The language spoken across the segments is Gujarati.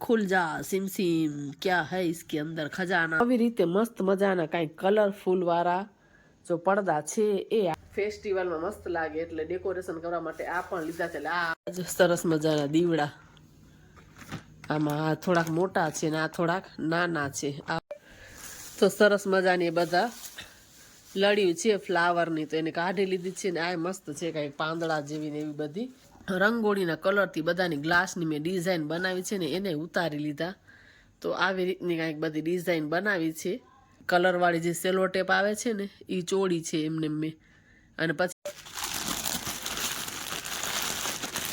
ખુલ જા સિમસિમ ક્યાં હૈ ઇસકે અંદર ખજાના આવી રીતે મસ્ત મજાના કાંઈ કલરફુલ વાળા જો પડદા છે એ ફેસ્ટિવલમાં મસ્ત લાગે એટલે ડેકોરેશન કરવા માટે આ પણ લીધા છે આ સરસ મજાના દીવડા આમાં થોડાક મોટા છે ને આ થોડાક નાના છે આ તો સરસ મજાની બધા લડ્યું છે ફ્લાવરની તો એને કાઢી લીધી છે ને આ મસ્ત છે કઈ પાંદડા જેવી ને એવી બધી રંગોળીના કલરથી બધાની ગ્લાસની મેં ડિઝાઇન બનાવી છે ને એને ઉતારી લીધા. તો આવી રીતની કાંઈક બધી ડિઝાઇન બનાવી છે. કલરવાળી જે સેલો ટેપ આવે છે ને, એ ચોળી છે એમને મેં. અને પછી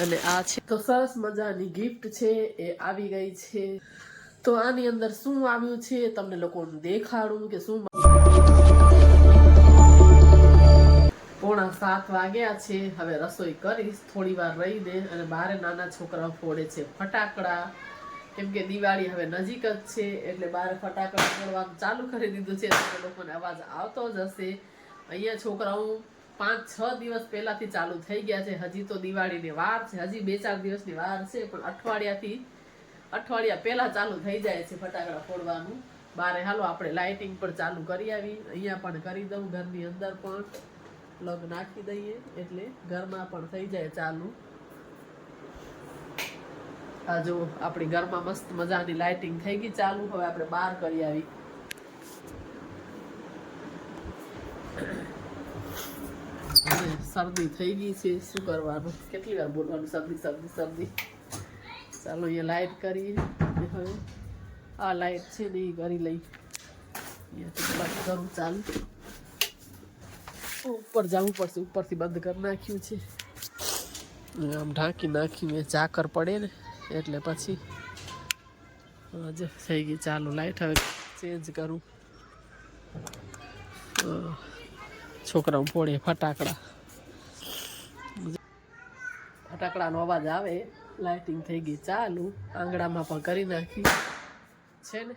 અને આ છે. તો સરસ મજાની ગિફ્ટ છે, એ આવી ગઈ છે. તો આની અંદર શું આવ્યું છે તમને લોકોને દેખાડું કે શું પોણા સાત વાગ્યા છે. હવે રસોઈ કરીશ, થોડી વાર રહી દે અને બારે નાના છોકરાઓ ફોડે છે ફટાકડા. કેમ કે દિવાળી હવે નજીક જ છે, એટલે બારે ફટાકડા ફોડવાનું ચાલુ કરી દીધું છે એટલે લોકોને અવાજ આવતો જ હશે. અહીંયા છોકરાઓ પાંચ, છ દિવસ પહેલાથી ચાલુ થઈ ગયા છે. હજી તો દિવાળીની વાર છે, હજી બે, ચાર દિવસની વાર છે, પણ અઠવાડિયાથી, અઠવાડિયા પહેલાં ચાલુ થઈ જાય છે ફટાકડા ફોડવાનું. બારે હાલો, આપણે લાઇટિંગ પણ ચાલુ કરી આવી. અહીંયા પણ કરી દઉં ઘરની અંદર પણ. પ્લગ નાખી દઈએ એટલે ઘરમાં પણ થઈ જાય ચાલુ. આ જો આપણી ઘરમાં મસ્ત મજાની લાઇટિંગ થઈ ગઈ ચાલુ. હવે આપણે બહાર કરી આવી. શરદી થઈ ગઈ છે, શું કરવાનું? કેટલી વાર બોલવાનું? શરદી શરદી શરદી. ચાલો અહીંયા લાઇટ કરી હવે આ લાઇટ છે ને એ કરી લઈ કરું ચાલુ. ઉપર જવું પડશે, ઉપરથી બંધ કરી નાખ્યું છે. આમ ઢાંકી નાખ્યું, એ ઝાકર પડે ને, એટલે પછી હજુ થઈ ગઈ ચાલુ લાઈટ. હવે ચેન્જ કરું. છોકરાઓ ફોડે ફટાકડા. ફટાકડાનો અવાજ આવે લાઇટિંગ થઈ ગઈ ચાલુ. આંગણામાં પણ કરી નાખી. છે ને?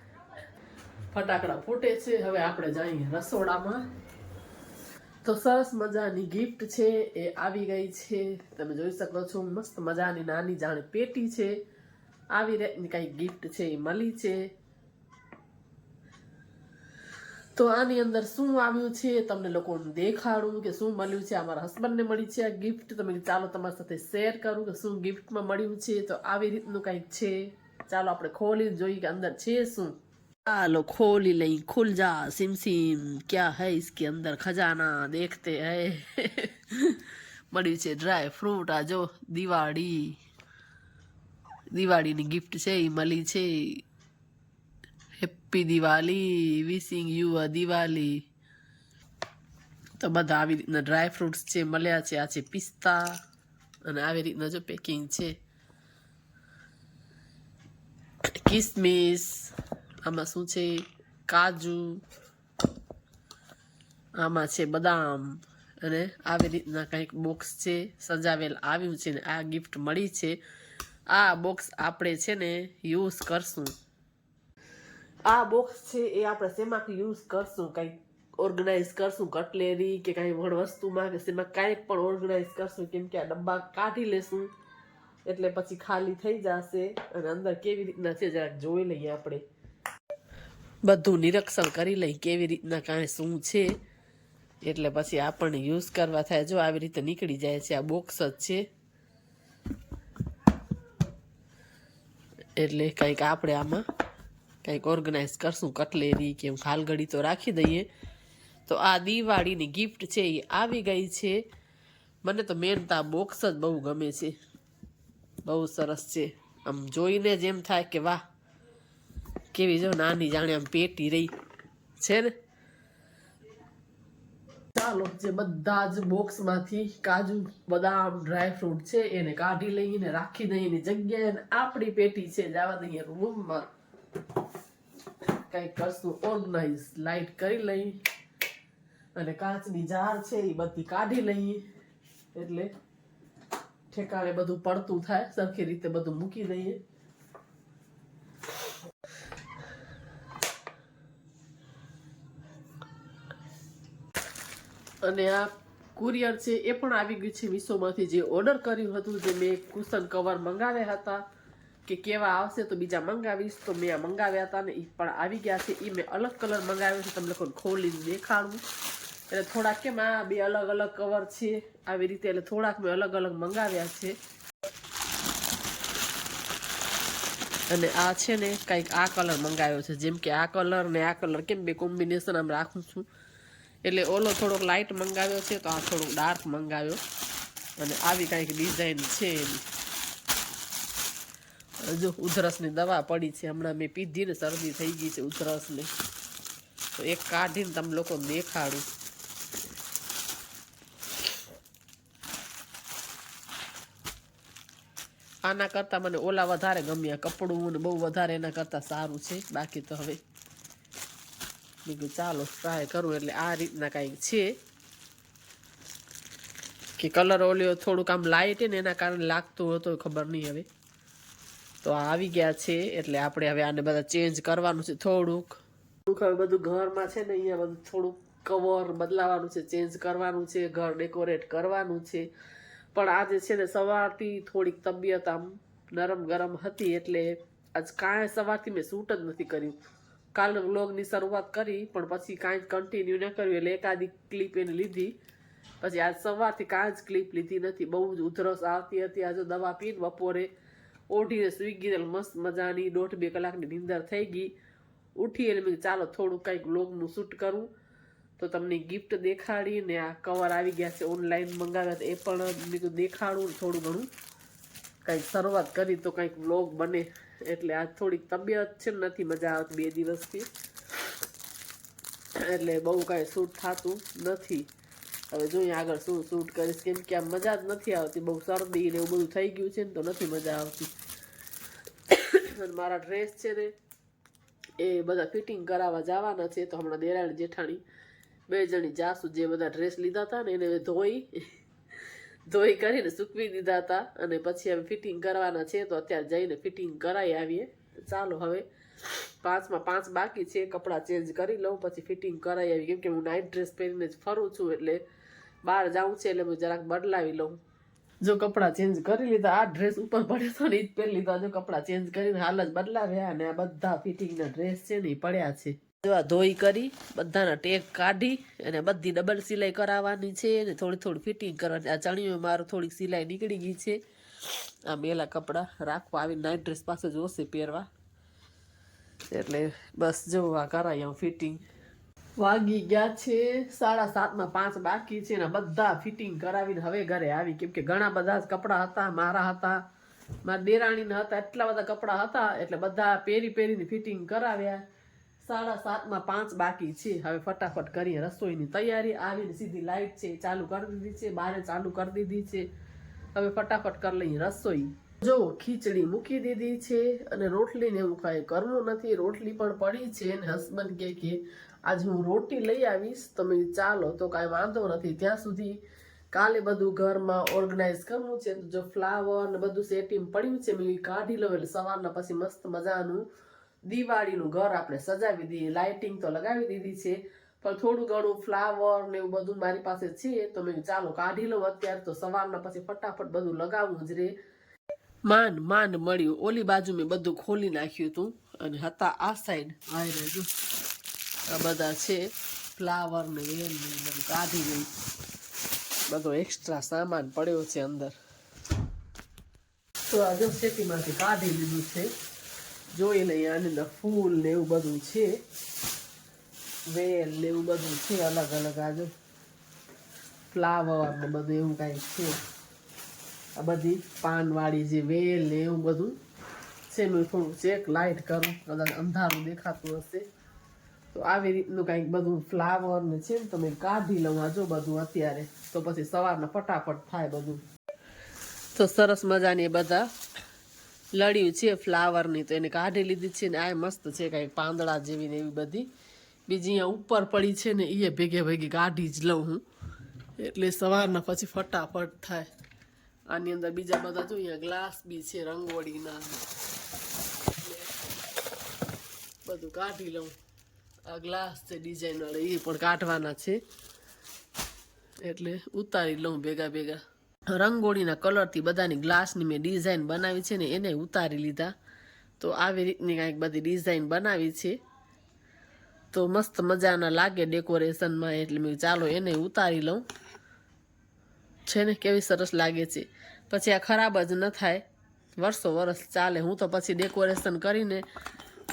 ફટાકડા ફૂટે છે. હવે આપણે જઈએ રસોડામાં. તો સરસ મજાની ગિફ્ટ છે, એ આવી ગઈ છે. તમે જોઈ શકો છો, મસ્ત મજાની નાની જાણે પેટી છે. આવી રીતની કઈ ગિફ્ટ છે, એ મળી છે. તો આની અંદર શું આવ્યું છે તમને લોકોને દેખાડું કે શું મળ્યું છે. અમારા હસબન્ડને મળી છે આ ગિફ્ટ તમે ચાલો તમારી સાથે શેર કરું કે શું ગિફ્ટમાં મળ્યું છે. તો આવી રીતનું કંઈક છે. ચાલો આપણે ખોલી જોઈએ કે અંદર છે શું. ચાલો खोली लई खुल जा सिम सिम क्या है इसके अंदर खजाना देखते हैं મળ્યું છે ડ્રાય ફ્રૂટ આ જો દિવાળી દિવાળીની ગિફ્ટ છે એ મળી છે happy Diwali wishing you a Diwali તો બધા આવી રીતના ડ્રાય ફ્રૂટ્સ છે મળ્યા છે આ છે પિસ્તા અને આવી રીતના જો પેકિંગ છે કિસમિસ આમાં શું છે? કાજુ, આમાં છે બદામ અને આવી રીતના કંઈક બોક્સ છે, સજાવેલ આવ્યું છે ને, આ ગિફ્ટ મળી છે. આ બોક્સ આપણે છે ને યુઝ કરશું. આ બોક્સ છે એ આપણે શેમાં યુઝ કરશું? કંઈક ઓર્ગેનાઇઝ કરશું કટલેરી કે કાંઈ વણ વસ્તુમાં કે શેમાં કાંઈક પણ ઓર્ગેનાઇઝ કરશું? કેમ કે આ ડબ્બા કાઢી લેશું. એટલે પછી ખાલી થઈ જશે અને અંદર કેવી રીતના છે, જરાક જોઈ લઈએ આપણે. બધું નિરીક્ષણ કરી લઈ કેવી રીતના કાંઈ શું છે. એટલે પછી આપણને યુઝ કરવા થાય. જો આવી રીતે નીકળી જાય છે, આ બોક્સ જ છે. એટલે કંઈક આપણે આમાં કંઈક ઓર્ગનાઇઝ કરશું. કટલેરી કે ખાલગડી તો રાખી દઈએ. તો આ દિવાળીની ગિફ્ટ છે એ આવી ગઈ છે. મને તો મેન તો આ બોક્સ જ બહુ ગમે છે. બહુ સરસ છે. આમ જોઈને જ એમ થાય કે વાહ કેવી જો નાની જાણે આમ પેટી રહી. છે ને? ચાલો, જે બધા જ બોક્સમાંથી કાજુ, બદામ ડ્રાય ફ્રૂટ છે, એને કાઢી લઈને રાખી દઈએ જગ્યાએ આપણી પેટી છે, જવા દઈએ રૂમમાં. કંઈક કરશું ઓર્ગનાઇઝ લાઈટ કરી લઈ અને કાચની જાર છે, એ બધી કાઢી લઈએ. એટલે ઠેકાણે બધું પડતું થાય, સરખી રીતે બધું મૂકી દઈએ. અને આ કુરિયર છે એ પણ આવી ગયું છે મીશોમાંથી જે ઓર્ડર કર્યું હતું, જે મેં કુશન કવર મંગાવ્યા હતા, કે કેવા આવશે તો બીજા મંગાવીશ, તો મેં આ મંગાવ્યા હતા ને એ પણ આવી ગયા છે. એ મેં અલગ કલર મંગાવ્યો છે, તમને લોકોને ખોલીને દેખાડું. એટલે થોડાક કેમ આ બે અલગ અલગ કવર છે, આવી રીતે એટલે થોડાક મેં અલગ અલગ મંગાવ્યા છે. અને આ છે ને કંઈક આ કલર મંગાવ્યો છે, જેમ કે આ કલર ને આ કલર, કેમ બે કોમ્બિનેશન આમ રાખું છું. એટલે ઓલો થોડોક લાઇટ મંગાવ્યો છે, તો આ થોડોક ડાર્ક મંગાવ્યો. અને આવી કાંઈક ડિઝાઇન છે એની. જો ઉધરસની દવા પડી છે, હમણાં મેં પીધી ને શરદી થઈ ગઈ છે ઉધરસની. તો એક કાઢીને તમે લોકો દેખાડું. આના કરતાં મને ઓલા વધારે ગમ્યા, કપડું ને બહુ વધારે એના કરતાં સારું છે. બાકી તો હવે કીધું ચાલો ટ્રાય કરું એટલે આ રીતના કાંઈક છે. કે કલર ઓલ્યો થોડુંક આમ લાઇટ ને એના કારણે લાગતું હતો ખબર નહીં હવે. તો આવી ગયા છે એટલે આપણે હવે આને બધા ચેન્જ કરવાનું છે થોડુંક. બધું ઘરમાં છે ને અહીંયા બધું થોડુંક કવર બદલાવાનું છે ચેન્જ કરવાનું છે, ઘર ડેકોરેટ કરવાનું છે. પણ આજે છે ને સવારથી થોડીક તબિયત આમ નરમ ગરમ હતી એટલે આજ કાંઈ સવારથી મેં શૂટ જ નથી કર્યું. કાલ વ્લોગની શરૂઆત કરી, પણ પછી કાંઈ જ કન્ટિન્યુ ન કર્યું. એટલે એકાદી ક્લિપ એને લીધી. પછી આજ સવારથી કાંઈ જ ક્લિપ લીધી નથી. બહુ જ ઉધરસ આવતી હતી. આજે દવા પીને બપોરે ઓઢીને સૂઈ ગઈ મસ્ત મજાની દોઢ બે કલાકની નીંદર થઈ ગઈ. ઉઠી એટલે મેં ચાલો થોડું કંઈક વ્લોગનું શૂટ કરું. તો તમને ગિફ્ટ દેખાડી ને આ કવર આવી ગયા છે ઓનલાઈન મંગાવ્યા એ પણ મેં દેખાડું થોડું ઘણું. કંઈક શરૂઆત કરી તો કંઈક વ્લોગ બને. એટલે આ થોડીક તબિયત છે ને નથી મજા આવતી બે દિવસથી. એટલે બહુ કાંઈ શૂટ થતું નથી. હવે જોઈએ આગળ શું શૂટ કરીશ, કેમ કે આ મજા જ નથી આવતી. બહુ શરદી ને એવું બધું થઈ ગયું છે ને તો નથી મજા આવતી. અને મારા ડ્રેસ છે ને, એ બધા ફિટિંગ કરાવવા જવાના છે. તો હમણાં દેરાણી જેઠાણી, બે જણી જાસુ જે બધા ડ્રેસ લીધા હતા ને એને ધોઈ ધોઈ કરીને સૂકવી દીધા હતા અને પછી હવે ફિટિંગ કરવાના છે તો અત્યારે જઈને ફિટિંગ કરાવી આવીએ. ચાલો હવે પાંચમાં પાંચ બાકી છે, કપડાં ચેન્જ કરી લઉં, પછી ફિટિંગ કરાવી આવી. કેમ કે હું નાઇટ ડ્રેસ પહેરીને જ ફરું છું એટલે બહાર જાઉં છે એટલે હું જરાક બદલાવી લઉં. જો કપડાં ચેન્જ કરી લીધા, આ ડ્રેસ ઉપર પડ્યો હતો ને એ જ પહેરી લીધા. જો કપડાં ચેન્જ કરીને હાલ જ બદલાવ્યા અને આ બધા ફિટિંગના ડ્રેસ છે ને એ પડ્યા છે. જો ધોઈ કરી, બધાના ટેગ કાઢી અને બધી ડબલ સિલાઈ કરાવવાની છે અને થોડી થોડી ફિટિંગ કરવાની. આ ચણિયો મારું થોડીક સિલાઈ નીકળી ગઈ છે. આ મેલા કપડાં રાખવા આવી નાઇટ ડ્રેસ પાસે જોશે પહેરવા. એટલે બસ જો આ કરાય આમ ફિટિંગ વાગી ગયા છે, સાડા સાતમાં પાંચ બાકી છે ને બધા ફિટિંગ કરાવીને હવે ઘરે આવી. કેમ કે ઘણા બધા જ કપડાં હતા, મારા હતા, મારા દેરાણીના હતા, એટલા બધા કપડાં હતા. એટલે બધા પહેરી પહેરીને ફિટિંગ કરાવ્યા. સાડા સાતમાં પાંચ બાકી છે. હવે ફટાફટ કરીએ રસોઈની તૈયારી. આવીને સીધી લાઈટ છે, ચાલુ કરી દીધી છે બારે ચાલુ કરી દીધી છે. હવે ફટાફટ કરી લઈએ રસોઈ. જો ખીચડી મૂકી દીધી છે અને રોટલીને એવું કાંઈ કરવું નથી. રોટલી પણ પડી છે અને હસબન્ડ કહે કે, આજે હું રોટી લઈ આવીશ. તમે ચાલો. તો કાંઈ વાંધો નથી. ત્યાં સુધી કાલે બધું ઘરમાં ઓર્ગનાઇઝ કરવું છે. જો ફ્લાવર ને બધું સેટિંગ પડ્યું છે, મેં કાઢી લઉં એટલે સવારના પછી મસ્ત મજાનું દિવાળીનું ઘર આપણે સજાવી દઈએ લાઇટિંગ તો લગાવી દીધી છે, પણ થોડું ઘણું ફ્લાવર ને એવું બધું મારી પાસે છે, તો મેં ચાલો કાઢી લઉં અત્યારે તો સવારના પછી ફટાફટ બધું લગાવવું જ રે. માંડ માંડ મળ્યું. ઓલી બાજુ મેં બધું ખોલી નાખ્યું હતું અને હતા આ સાઈડ આવી રહ્યું આ બધા છે. ફ્લાવર ને વેલ ને બધું કાઢી લઈ. બધો એક્સ્ટ્રા સામાન પડ્યો છે અંદર. તો આ જો સેટીમાંથી કાઢી લીધું છે. જોઈ લઈએ આની અંદર ફૂલ ને એવું બધું છે. વેલ ને એવું બધું છે, અલગ અલગ આજે ફ્લાવર ને બધું એવું કાંઈ છે. આ બધી પાનવાળી જે વેલ ને એવું બધું છે મેં થોડું ચેક લાઇટ કરું, કદાચ અંધારું દેખાતું હશે. તો આવી રીતનું કાંઈક બધું ફ્લાવર ને છે તમે કાઢી લઉં આજો બધું અત્યારે. તો પછી સવારના ફટાફટ થાય બધું. તો સરસ મજાની બધા લડ્યું છે ફ્લાવરની તો એને કાઢી લીધી છે ને આ મસ્ત છે કાંઈક પાંદડા જેવી ને એવી બધી. બીજી અહીંયા ઉપર પડી છે ને એ ભેગે ભેગી કાઢી જ લઉં હું. એટલે સવારના પછી ફટાફટ થાય. આની અંદર બીજા બધા જો અહીંયા ગ્લાસ બી છે રંગોળીના. બધું કાઢી લઉં. આ ગ્લાસ છે ડિઝાઇન એ પણ કાઢવાના છે. એટલે ઉતારી લઉં ભેગા ભેગા. રંગોળીના કલરથી બધાની ગ્લાસની મેં ડિઝાઇન બનાવી છે ને એને ઉતારી લીધા. તો આવી રીતની કાંઈક બધી ડિઝાઇન બનાવી છે. તો મસ્ત મજાના લાગે ડેકોરેશનમાં, એટલે મેં ચાલો એને ઉતારી લઉં. છે ને, કેવી સરસ લાગે છે. પછી આ ખરાબ જ ન થાય. વર્ષો વર્ષ ચાલે. હું તો પછી ડેકોરેશન કરીને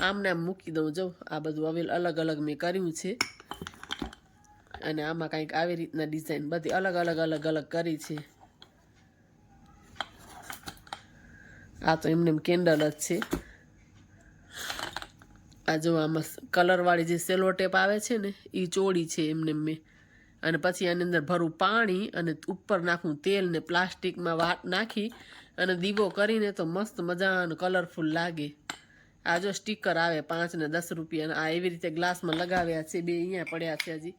આમને આમ મૂકી દઉં. જો, આ બધું હવે અલગ અલગ મેં કર્યું છે. અને આમાં કાંઈક આવી રીતના ડિઝાઇન બધી અલગ અલગ અલગ અલગ કરી છે. આ તો એમને એમ કેન્ડલ જ છે. આ જો આમાં કલરવાળી જે સેલો ટેપ આવે છે ને એ ચોળી છે એમને એમ મેં. અને પછી આની અંદર ભરું પાણી અને ઉપર નાખું તેલ ને પ્લાસ્ટિકમાં વાટ નાખી અને દીવો કરીને તો મસ્ત મજાનો કલરફુલ લાગે. આ જો સ્ટીકર આવે પાંચ ને દસ રૂપિયા આ એવી રીતે ગ્લાસમાં લગાવ્યા છે, બે અહીંયા પડ્યા છે હજી.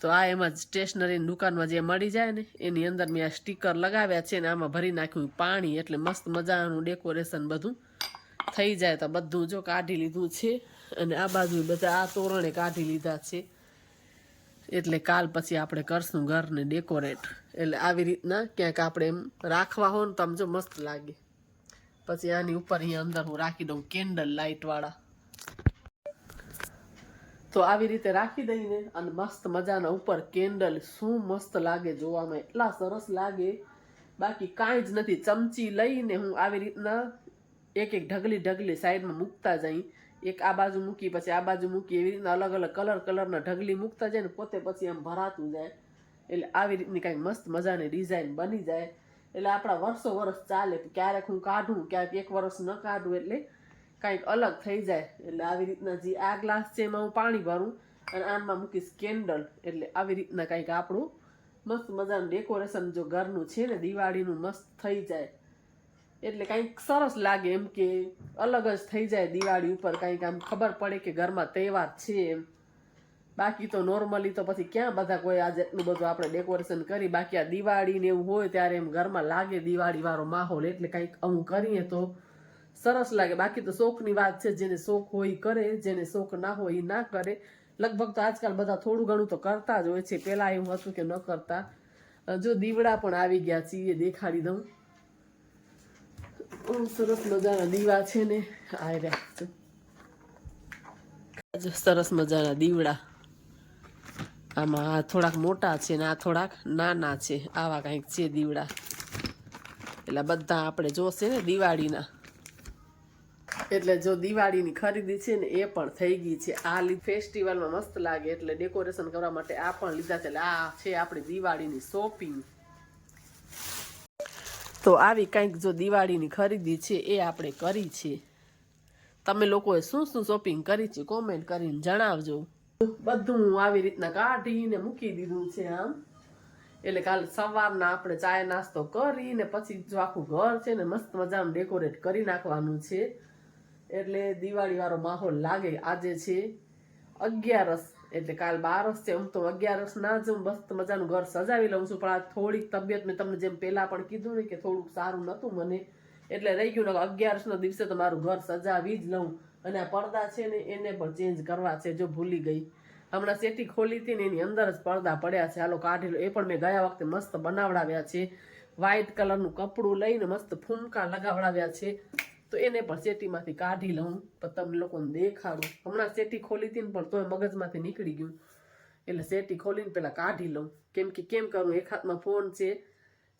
તો આ એમાં સ્ટેશનરીની દુકાનમાં જે મળી જાય ને, એની અંદર મેં આ સ્ટીકર લગાવ્યા છે ને, આમાં ભરી નાખ્યું પાણી એટલે મસ્ત મજાનું ડેકોરેશન બધું થઈ જાય. તો બધું જો કાઢી લીધું છે અને આ બાજુ બધા આ તોરણે કાઢી લીધા છે. એટલે કાલ પછી આપણે કરશું ઘરને ડેકોરેટ એટલે આવી રીતના ક્યાંક આપણે એમ રાખવા હો ને તો આમ જો મસ્ત લાગે. પછી આની ઉપર અહીંયા અંદર હું રાખી દઉં કેન્ડલ લાઇટવાળા તો આવી રીતે રાખી દઈને અને મસ્ત મજાના ઉપર કેન્ડલ શું મસ્ત લાગે જોવામાં એટલા સરસ લાગે. બાકી કાંઈ જ નથી, ચમચી લઈને હું આવી રીતના એક એક ઢગલી ઢગલી સાઈડમાં મૂકતા જઈ એક આ બાજુ મૂકી, પછી આ બાજુ મૂકી, એવી રીતના અલગ અલગ કલર કલરના ઢગલી મૂકતા જાય ને પોતે પછી આમ ભરાતું જાય. એટલે આવી રીતની કાંઈક મસ્ત મજાની ડિઝાઇન બની જાય. એટલે આપણા વર્ષો વર્ષ ચાલે, ક્યારેક હું કાઢું ક્યારેક એક વર્ષ ન કાઢું એટલે કાંઈક અલગ થઈ જાય. એટલે આવી રીતના જે આ ગ્લાસ છે એમાં હું પાણી ભરું અને આમાં મૂકીશ કેન્ડલ એટલે આવી રીતના કાંઈક આપણું મસ્ત મજાનું ડેકોરેશન જો ઘરનું છે ને, દિવાળીનું મસ્ત થઈ જાય. એટલે કંઈક સરસ લાગે એમ કે અલગ જ થઈ જાય દિવાળી ઉપર કંઈક આમ ખબર પડે કે ઘરમાં તહેવાર છે એમ. બાકી તો નોર્મલી તો પછી ક્યાં બધા કોઈ આજે એટલું બધું આપણે ડેકોરેશન કરી, બાકી આ દિવાળી ને એવું હોય ત્યારે એમ ઘરમાં લાગે દિવાળી વાળો માહોલ. એટલે કંઈક આવું કરીએ તો સરસ લાગે. બાકી તો શોખની વાત છે, જેને શોખ હોય કરે, જેને શોખ ના હોય એ ના કરે. લગભગ તો આજકાલ બધા થોડું ઘણું તો કરતા જ હોય છે. પહેલાં એવું હતું કે ન કરતા. જો દીવડા પણ આવી ગયા છે એ દેખાડી દઉં. સરસ મજાના દીવા છે ને. આવ્યા. જો સરસ મજાના દીવડા. આમાં આ થોડાક મોટા છે ને, આ થોડાક નાના છે. આવા કંઈક છે દીવડા. એટલે બધા આપણે જોશે ને દિવાળીના. એટલે જો દિવાળીની ખરીદી છે ને એ પણ થઈ ગઈ છે. આ ફેસ્ટિવલમાં મસ્ત લાગે એટલે ડેકોરેશન કરવા માટે આ પણ લીધા છે. આ છે આપણી દિવાળીની શોપિંગ તો આવી કંઈક જો દિવાળીની ખરીદી છે એ આપણે કરી છે. તમે લોકોએ શું શું શોપિંગ કરી છે કોમેન્ટ કરીને જણાવજો. બધું હું આવી રીતના કાઢીને મૂકી દીધું છે આમ. એટલે કાલ સવારના આપણે ચાય નાસ્તો કરીને પછી જો આખું ઘર છે ને મસ્ત મજાનું ડેકોરેટ કરી નાખવાનું છે. એટલે દિવાળી વાળો માહોલ લાગે. આજે છે અગિયારસ, એટલે કાલ બારસ છે. હું તો અગિયારસ ના જ મસ્ત મજાનું ઘર સજાવી લઉં છું. પણ આ થોડીક તબિયત મેં તમને જેમ પહેલા પણ કીધું ને કે થોડુંક સારું નહોતું મને. એટલે રહી ગયું ને અગિયારસના દિવસે તો મારું ઘર સજાવી જ લઉં. અને આ પડદા છે ને એને પણ ચેન્જ કરવા છે જો ભૂલી ગઈ. હમણાં સેટી ખોલી હતી ને એની અંદર જ પડદા પડ્યા છે. હાલો કાઢી લો એ પણ મેં ગયા વખતે મસ્ત બનાવડાવ્યા છે. વ્હાઇટ કલરનું કપડું લઈને મસ્ત ફૂમકા લગાવડાવ્યા છે. તો એને પણ સેટીમાંથી કાઢી લઉં પણ તમને લોકોને દેખાડું. હમણાં સેટી ખોલી હતી ને પણ તોય મગજમાંથી નીકળી ગયું. એટલે સેટી ખોલીને પેલા કાઢી લઉં. કેમ કે કેમ કરું? એક હાથમાં ફોન છે.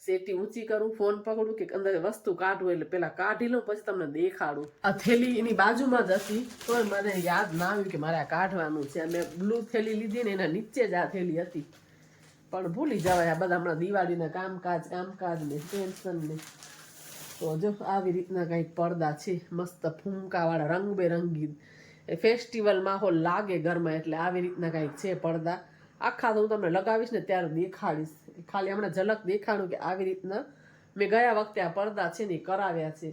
સેટી ઊંચી કરું, ફોન પકડું કે અંદર વસ્તુ કાઢું એટલે પેલા કાઢી લઉં, પછી તમને દેખાડું. આ થેલી એની બાજુમાં જ હતી. તોય મને યાદ ના આવ્યું કે મારે આ કાઢવાનું છે. મેં બ્લુ થેલી લીધી ને એના નીચે જ આ થેલી હતી. પણ ભૂલી જવાય આ બધા હમણાં દિવાળીના કામકાજ કામકાજ ને ટેન્શન ને. તો જો આવી રીતના કંઈક પડદા છે, મસ્ત ફૂમકાવાળા રંગબેરંગી ફેસ્ટિવલ માહોલ લાગે ઘરમાં એટલે આવી રીતના કંઈક છે પડદા. આખા તો હું તમને લગાવીશ ને ત્યારે દેખાડીશ. ખાલી હમણાં ઝલક દેખાડું કે આવી રીતના મેં ગયા વખતે આ પડદા છે ને કરાવ્યા છે.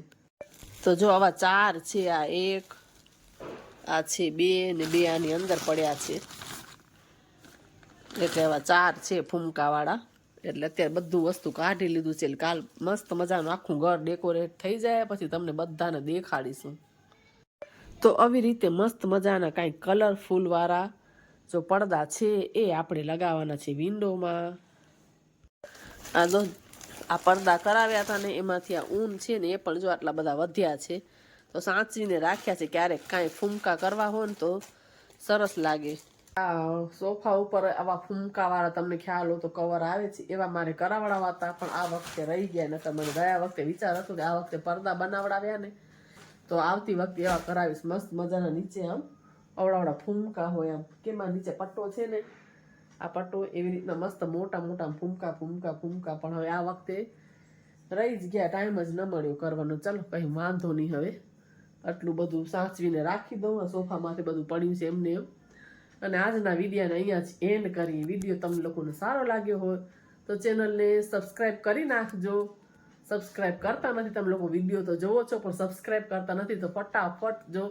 તો જો આવા ચાર છે, આ એક, આ છે બે ને બે આની અંદર પડ્યા છે. એટલે આવા ચાર છે ફૂમકાવાળા એટલે અત્યારે બધું વસ્તુ કાઢી લીધું છે. કાલ મસ્ત મજાનું આખું ઘર ડેકોરેટ થઈ જાય, પછી તમને બધાને દેખાડીશું. તો આવી રીતે મસ્ત મજાના કાંઈ કલરફુલ વાળા જો પડદા છે એ આપણે લગાવવાના છે વિન્ડોમાં આ તો આ પડદા કરાવ્યા હતા ને એમાંથી આ ઊન છે ને એ પણ જો આટલા બધા વધ્યા છે. તો સાચવીને રાખ્યા છે. ક્યારેક કાંઈ ફૂમકા કરવા હોય ને તો સરસ લાગે. આ સોફા ઉપર આવા ફૂમકાવાળા તમને ખ્યાલ હોય તો કવર આવે છે. એવા મારે કરાવડાવવા હતા, પણ આ વખતે રહી ગયા ને મને ગયા વખતે વિચાર હતો કે આ વખતે પડદા બનાવડાવ્યા ને, તો આવતી વખતે એવા કરાવીશ. મસ્ત મજાના નીચે આમ અવડાવડા ફૂમકા હોય આમ. કેમાં નીચે પટ્ટો છે ને, આ પટ્ટો એવી રીતના મસ્ત મોટા મોટા ફૂમકા ફૂમકા ફૂમકા પણ હવે આ વખતે રહી જ ગયા. ટાઈમ જ ન મળ્યો કરવાનો. ચાલો, કંઈ વાંધો નહીં હવે. આટલું બધું સાચવીને રાખી દઉં. આ સોફામાંથી બધું પડ્યું છે એમને એમ. અને આજના વિડીયોને અહીંયા જ એન્ડ કરીએ વીડિયો તમને લોકોને સારો લાગ્યો હોય તો ચેનલને સબસ્ક્રાઈબ કરી નાખજો. સબસ્ક્રાઈબ કરતા નથી તમે લોકો વીડિયો તો જોવો છો, પણ સબસ્ક્રાઈબ કરતા નથી તો ફટાફટ જો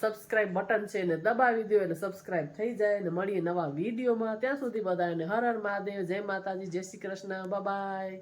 સબસ્ક્રાઈબ બટન છે એને દબાવી દો એટલે સબસ્ક્રાઈબ થઈ જાય અને મળીએ નવા વિડીયોમાં. ત્યાં સુધી બધાને હર હર મહાદેવ, જય માતાજી, જય શ્રી કૃષ્ણ બાય